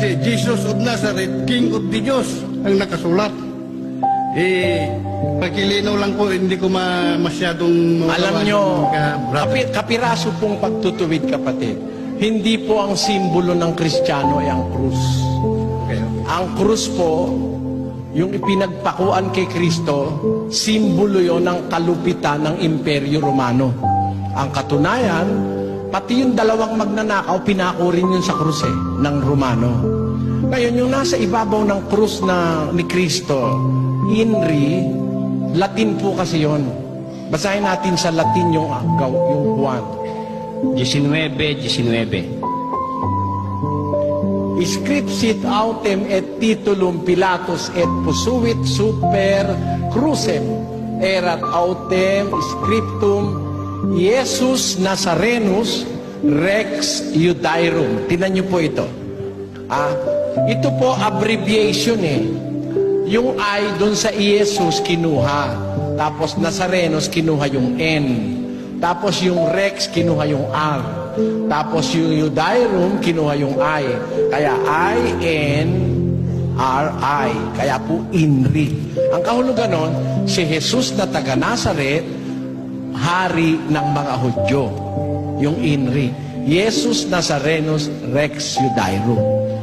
kasi Jesus of Nazareth, King of the Diyos, ang nakasulat. Eh, pagkilinaw lang po, hindi ko ma masyadong... Alam nyo, Ka- kapi, kapiraso pong pagtutuwid kapatid, hindi po ang simbolo ng Kristiyano ay ang krus. Okay, okay. Ang krus po, yung ipinagpakuan kay Kristo, simbolo yon ng kalupitan ng Imperyo Romano. Ang katunayan, pati yung dalawang magnanakaw, pinako rin yun sa krus eh, ng Romano. Ngayon, yung nasa ibabaw ng krus na ni Kristo, Inri, Latin po kasi yon. Basahin natin sa Latin yung, yung Juan. 19, 19. Scripsit autem et titulum Pilatus et posuit super crucem erat autem scriptum Iesus Nazarenus Rex Iudairum. Tinan niyo po ito. Ah, ito po abbreviation eh. Yung I doon sa Iesus kinuha. Tapos Nazarenos kinuha yung N. Tapos yung Rex kinuha yung R. Tapos yung Eudairum kinuha yung I. Kaya I-N R-I. Kaya po INRI. Ang kahulugan nun, si Jesus na taga Nazaret, hari ng mga Hudyo. Yung INRI. Jesus Nazarenus Rex Eudairum.